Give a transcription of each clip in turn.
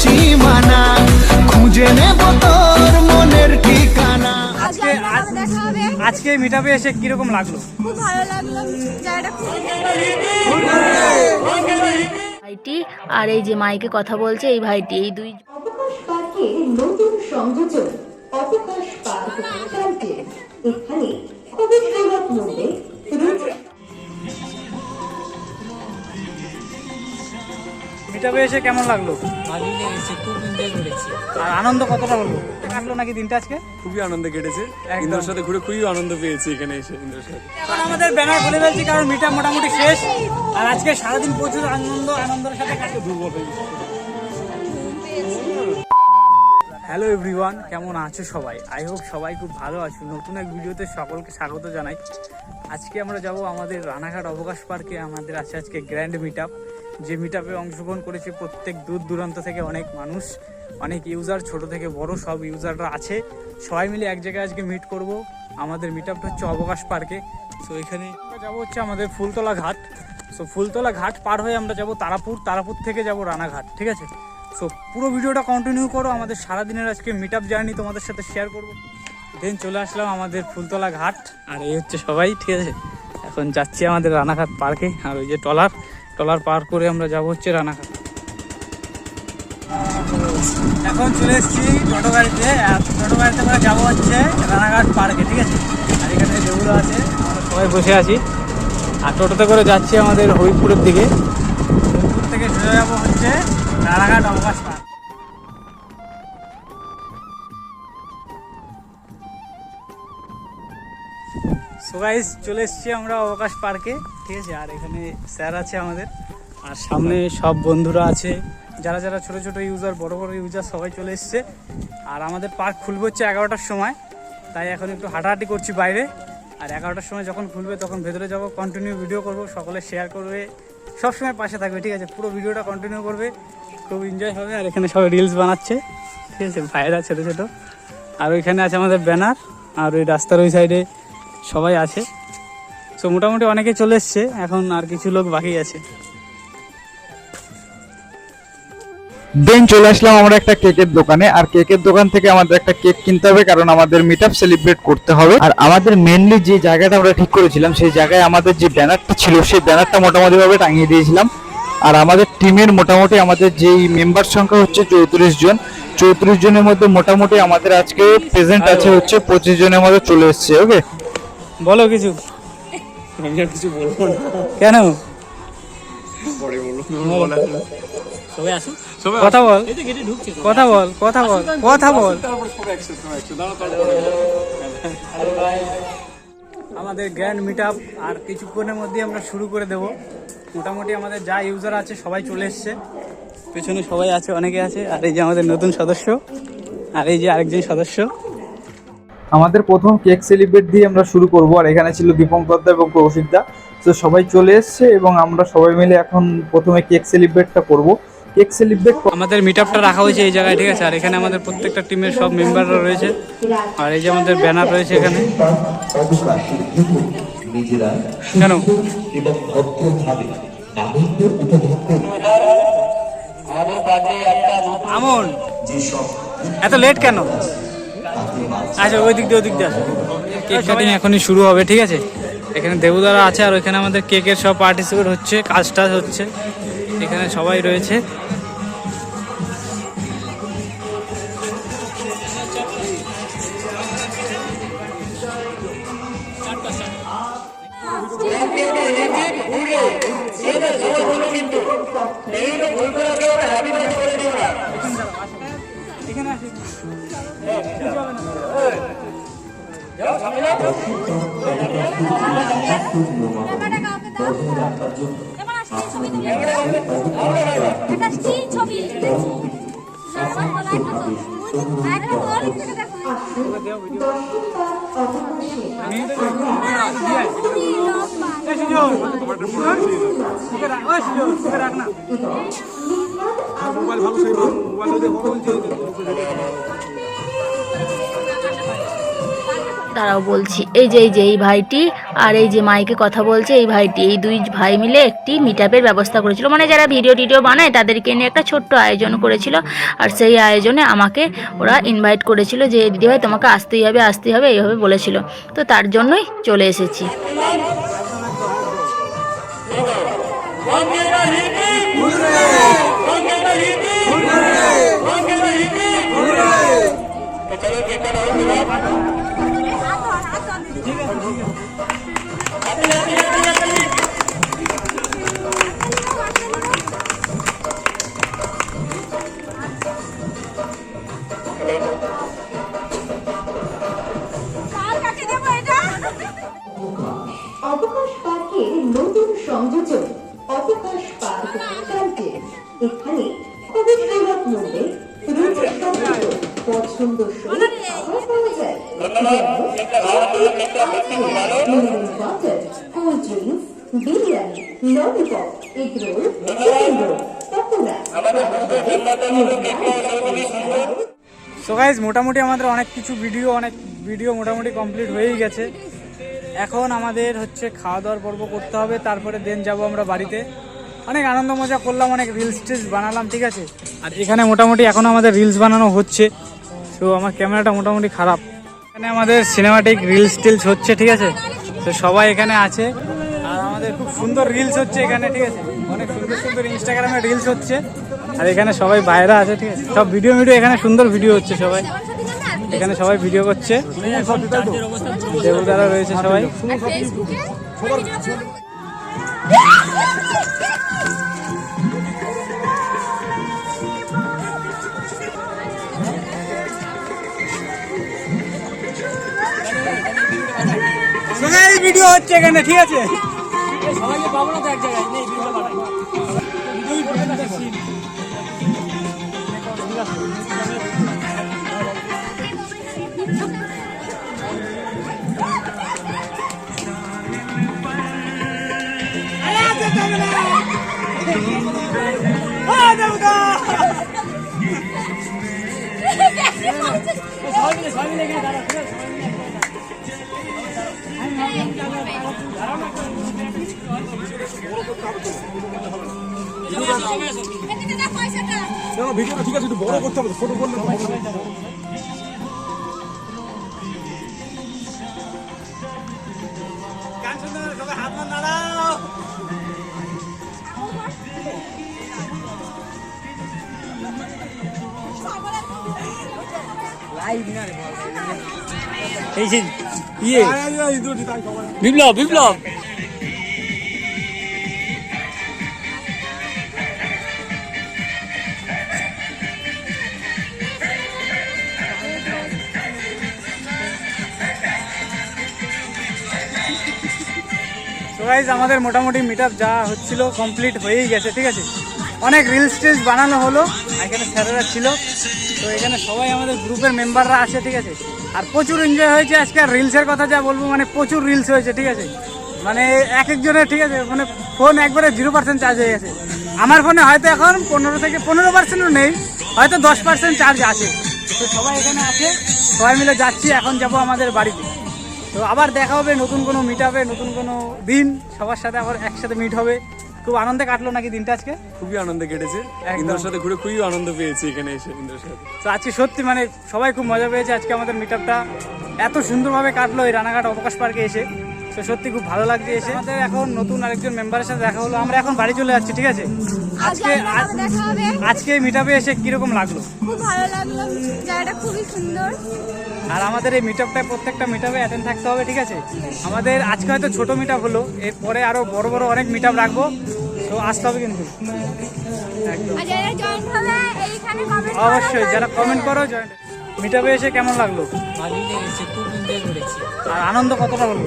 সীমানা খুঁজে নেব তোর মনের ঠিকানা। আজকে আজকে মিটাপে এসে কীরকম লাগল? খুব ভালো লাগল। জায়গাটা ভাইটি আর এই যে মাইকে কথা বলছে এই ভাইটি এই দুই নতুন সংযোজন। অবকাশ পার্ক এখানে খুবই সুলভ মূল্যে মিটাপে এসে কেমন লাগল? ভালোই লেগেছে খুব এনজয় করেছি। আর আনন্দ কতটা হলো? কাটলো নাকি দিনটা আজকে? খুবই আনন্দ কেটেছে। একদম। ইন্দ্রর সাথে ঘুরে খুবই আনন্দ পেয়েছি এখানে এসে ইন্দ্রর সাথে। এখন আমাদের ব্যানার খুলে ফেলছি কারণ মিটা মোটামুটি শেষ। আর আজকে সারাদিন প্রচুর আনন্দ আনন্দের সাথে কাটে। দুর্বল হ্যালো এভরিওয়ান কেমন আছো সবাই? আই হোপ সবাই খুব ভালো আছো। নতুন এক ভিডিওতে সকলকে স্বাগত জানাই। আজকে আমরা যাব আমাদের রানাঘাট অবকাশ পার্কে। আমাদের আছে আজকে গ্র্যান্ড মিট যে মিট আপে অংশগ্রহণ করেছে প্রত্যেক দূর দূরান্ত থেকে অনেক মানুষ, অনেক ইউজার ছোট থেকে বড় সব ইউজাররা আছে। সবাই মিলে এক জায়গায় আজকে মিট করব। আমাদের মিট আপটা হচ্ছে অবকাশ পার্কে। সো এখানে যাব হচ্ছে আমাদের ফুলতলা ঘাট। সো ফুলতলা ঘাট পার হয়ে আমরা যাব তারাপুর। তারাপুর থেকে যাব রানাঘাট, ঠিক আছে? সো পুরো ভিডিওটা কন্টিনিউ করো। আমাদের সারাদিনের আজকে মিট আপ জার্নি তোমাদের সাথে শেয়ার করব। দেন চলে আসলাম আমাদের ফুলতলা ঘাট। আর এই হচ্ছে সবাই, ঠিক আছে? এখন যাচ্ছি আমাদের রানাঘাট পার্কে। আর ওই যে টলার টলার পার করে আমরা যাব হচ্ছে রানাঘাট। এখন চলে এসেছি টোটো গাড়িতে টোটো গাড়িতে আমরা যাব হচ্ছে রানাঘাট পার্কে, ঠিক আছে? আর এখানে যেগুলো আছে, আমরা সবাই বসে আছি। আর টোটোতে করে যাচ্ছি আমাদের হরিপুরের দিকে। হরিপুর থেকে চলে যাব হচ্ছে রানাঘাট অবকাশ পার্ক। সো চলে এসেছি আমরা অবকাশ পার্কে ঠিক আছে? আর এখানে স্যার আছে আমাদের। আর সামনে সব বন্ধুরা আছে। যারা যারা ছোট ছোট ইউজার বড় বড় ইউজার সবাই চলে এসছে। আর আমাদের পার্ক খুলবে হচ্ছে এগারোটার সময়। তাই এখন একটু হাঁটাহাঁটি করছি বাইরে। আর এগারোটার সময় যখন খুলবে তখন ভেতরে যাব কন্টিনিউ ভিডিও করব সকলে শেয়ার করবে। সব সময় পাশে থাকবে ঠিক আছে? পুরো ভিডিওটা কন্টিনিউ করবে। খুব এনজয় হবে। আর এখানে সবাই রিলস বানাচ্ছে। ঠিক আছে? ভাইরা ছোটো ছোটো। আর ওইখানে আছে আমাদের ব্যানার আর ওই রাস্তার ওই সাইডে সবাই আছে। সো মোটামুটি অনেকে চলে এসছে এখন আর কিছু লোক বাকি আছে। দেন চলে আসলাম আমরা একটা কেকের দোকানে আর কেকের দোকান থেকে আমাদের একটা কেক কিনতে হবে কারণ আমাদের মিট আপ সেলিব্রেট করতে হবে। আর আমাদের মেনলি যে জায়গাটা আমরা ঠিক করেছিলাম সেই জায়গায় আমাদের যে ব্যানারটা ছিল সেই ব্যানারটা মোটামুটি ভাবে টাঙিয়ে দিয়েছিলাম। আর আমাদের টিমের মোটামুটি আমাদের যেই মেম্বার সংখ্যা হচ্ছে চৌত্রিশ জন চৌত্রিশ জনের মধ্যে মোটামুটি আমাদের আজকে প্রেজেন্ট আছে হচ্ছে পঁচিশ জনের মধ্যে চলে এসছে ওকে বলো কিছু। আমি আর কিছু বলব না। কেন? পরে বলব সবাই আসুন কথা বল। কথা বল কথা বল কথা বল। আমাদের গ্র্যান্ড মিট আপ আর কিছুক্ষণের মধ্যে আমরা শুরু করে দেব। মোটামুটি আমাদের যা ইউজার আছে সবাই চলে এসছে। পেছনে সবাই আছে অনেকে আছে। আর এই যে আমাদের নতুন সদস্য আর এই যে আরেকজন সদস্য। আমাদের প্রথম কেক সেলিব্রেট দিয়ে আমরা শুরু করব, আর এখানে ছিল দীপঙ্কর দা এবং কৌশিক দা তো সবাই চলে এসছে এবং আমরা সবাই মিলে এখন প্রথমে কেক সেলিব্রেটটা করব। কেক সেলিব্রেট আমাদের মিট আপটা রাখা হয়েছে এই জায়গায়, ঠিক আছে? আর এখানে আমাদের প্রত্যেকটা টিমের সব মেম্বাররা রয়েছে। আর এই যে আমাদের ব্যানার রয়েছে এখানে। কেন? এত লেট কেন? আচ্ছা ওই দিক দিয়ে, ওই দিক দিয়ে কেক কাটিং এখনই শুরু হবে, ঠিক আছে? এখানে দেবুদারা আছে আর ওইখানে আমাদের কেকের সব পার্টিসিপেট হচ্ছে, কাজ টাজ হচ্ছে। এখানে সবাই রয়েছে। ক্যামেরাটা কাউকে দাও এবার আসছি ছবি তুলে এটা তারাও বলছি। এই যে এই যে, এই ভাইটি আর এই যে মাইকে কথা বলছে, এই ভাইটি, এই দুই ভাই মিলে একটি মিট ব্যবস্থা করেছিল। মানে যারা ভিডিও টিডিও বানায়, তাদেরকে নিয়ে একটা ছোট্ট আয়োজন করেছিল। আর সেই আয়োজনে আমাকে ওরা ইনভাইট করেছিল যে দিদিভাই তোমাকে আসতেই হবে আসতেই হবে, এইভাবে বলেছিল। তো তার জন্যই চলে এসেছি। কাল পার্কের নতুন সংযোজন, অবকাশ পার্ক ক্যান্টিন এখানে খুবই সুলভ মূল্যে মোটামুটি আমাদের অনেক কিছু ভিডিও অনেক ভিডিও মোটামুটি কমপ্লিট হয়েই গেছে। এখন আমাদের হচ্ছে খাওয়া দাওয়ার পর্ব করতে হবে, তারপরে দেন যাব আমরা বাড়িতে। অনেক আনন্দ মজা করলাম, অনেক রিলস টিলস বানালাম, ঠিক আছে? আর এখানে মোটামুটি এখনও আমাদের রিলস বানানো হচ্ছে, তো আমার ক্যামেরাটা মোটামুটি খারাপ। এখানে আমাদের সিনেমাটিক রিলস টিলস হচ্ছে, ঠিক আছে? তো সবাই এখানে আছে। আর আমাদের খুব সুন্দর রিলস হচ্ছে এখানে, ঠিক আছে? অনেক সুন্দর সুন্দর ইনস্টাগ্রামে রিলস হচ্ছে। আর এখানে সবাই বাইরে আছে, ঠিক আছে? সব ভিডিও ভিডিও এখানে সুন্দর ভিডিও হচ্ছে সবাই। এখানে সবাই ভিডিও করছে। দেবদারা রয়েছে সবাই। ভিডিও হচ্ছে এখানে ঠিক আছে? এখানে না 제가 맥이나 뒤가 미국에 뒤가 지금 멀어 갔다고 서로 걸는 এই যে ইয়ে। বিপ্লব বিপ্লব। আমাদের মোটামুটি মিট যা হচ্ছিল কমপ্লিট হয়েই গেছে, ঠিক আছে? অনেক রিলস টিলস বানানো হলো। এখানে স্যারেরা ছিল। তো এখানে সবাই আমাদের গ্রুপের মেম্বাররা আছে, ঠিক আছে? আর প্রচুর এনজয় হয়েছে আজকে। আর রিলসের কথা যা বলব মানে প্রচুর রিলস হয়েছে, ঠিক আছে? মানে এক একজনের ঠিক আছে? মানে ফোন একবারে জিরো পার্সেন্ট চার্জ হয়ে গেছে। আমার ফোনে হয়তো এখন পনেরো থেকে পনেরো পার্সেন্টও নেই, হয়তো দশ পার্সেন্ট চার্জ আছে। তো সবাই এখানে আছে, সবাই মিলে যাচ্ছি, এখন যাব আমাদের বাড়িতে। তো আবার দেখা হবে, নতুন কোনো মিট হবে নতুন কোনো দিন, সবার সাথে আবার একসাথে মিট হবে। খুব আনন্দে কাটলো নাকি দিনটা আজকে? খুবই আনন্দে কেটেছে। একদম। ইন্দ্রর সাথে ঘুরে খুবই আনন্দ পেয়েছি এখানে এসে ইন্দ্রর সাথে। তো আজকে সত্যি মানে সবাই খুব মজা পেয়েছে আজকে আমাদের মিট এত সুন্দরভাবে কাটলো এই রানাঘাট অবকাশ পার্কে এসে। তো সত্যি খুব ভালো লাগছে এসে। আমাদের এখন নতুন আরেকজন মেম্বারের সাথে দেখা হলো। আমরা এখন বাড়ি চলে যাচ্ছি ঠিক আছে? আজকে আজকে দেখা হবে। এসে কীরকম লাগল? খুব ভালো লাগল। জায়গাটা খুবই সুন্দর। আর আমাদের এই মিট আপটায় প্রত্যেকটা মিট আপে অ্যাটেন্ড থাকতে হবে ঠিক আছে? আমাদের আজকে হয়তো ছোট মিট আপ হলো। এরপরে আরও বড় বড় অনেক মিট আপ রাখব। তো আসতে হবে কিন্তু। কমেন্ট অবশ্যই যারা কমেন্ট করো জয়েন্ট মিট এসে কেমন লাগল? ভালোই লেগেছে খুব এনজয় করেছি। আর আনন্দ কতটা হলো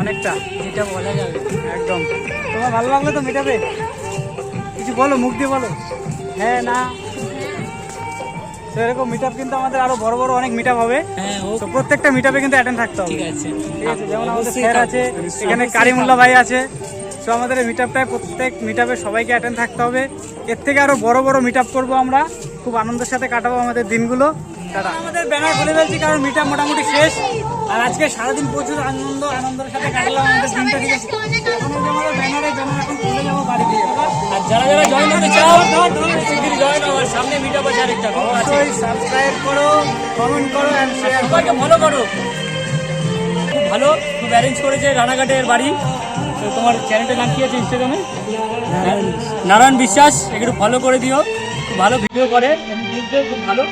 অনেকটা। যেটা বলা যাবে। একদম। তোমার ভালো লাগল তো মিট আপে কিছু বলো মুখ দিয়ে বলো। হ্যাঁ না। তো এরকম মিট আপ কিন্তু আমাদের আরও বড় বড় অনেক মিট আপ হবে। হ্যাঁ তো প্রত্যেকটা মিট আপে কিন্তু অ্যাটেন্ড থাকতে হবে। ঠিক আছে। ঠিক আছে যেমন আমাদের স্যার আছে এখানে কারিমুল্লাহ ভাই আছে। তো আমাদের এই মিট আপটায় প্রত্যেক মিট আপে সবাইকে অ্যাটেন্ড থাকতে হবে। এর থেকে আরও বড় বড় মিট আপ করব আমরা। খুব আনন্দের সাথে কাটাবো আমাদের দিনগুলো। টাটা। আমাদের ব্যানার খুলে ফেলছি কারণ মিটা মোটামুটি শেষ। আর আজকে সারাদিন প্রচুর আনন্দ আনন্দের সাথে কাটলাম আমাদের দিনটা ঠিক আছে। আমাদের ব্যানারে ব্যানার এখন খুলে যাব বাড়ি দিয়ে। আর যারা যারা জয়েন হতে চাও জয়েন হও আর সামনে মিটা আছে আরেকটা অবশ্যই সাবস্ক্রাইব করো কমেন্ট করো অ্যান্ড শেয়ার সবাইকে ফলো করো। খুব ভালো খুব অ্যারেঞ্জ করেছে রানাঘাটের বাড়ি। তো তোমার চ্যানেলটার নাম কি আছে ইনস্টাগ্রামে নারায়ণ বিশ্বাস। একটু ফলো করে দিও। খুব ভালো ভিডিও করে। খুব ভালো।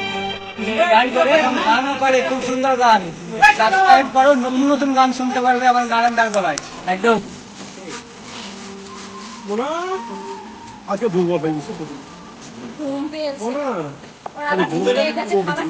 গান করে গানও করে খুব সুন্দর গান। সাবস্ক্রাইব করো নতুন নতুন গান শুনতে পারবে আমার গলায়। একদম। ঘুম পেয়েছে। ওরা আবার ঘুমিয়ে গেছে, খাবার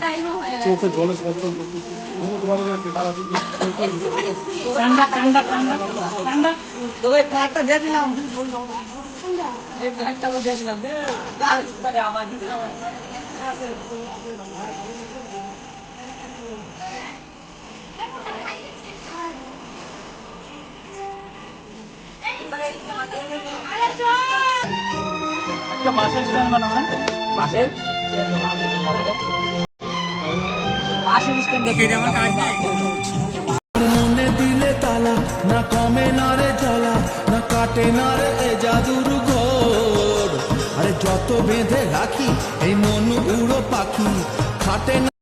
মনে দিলে তালা না কমে না রে জ্বালা না কাটে না রে এ ঘোর আরে যত বেঁধে রাখি, এই মন উড়ো পাখি, খাটে না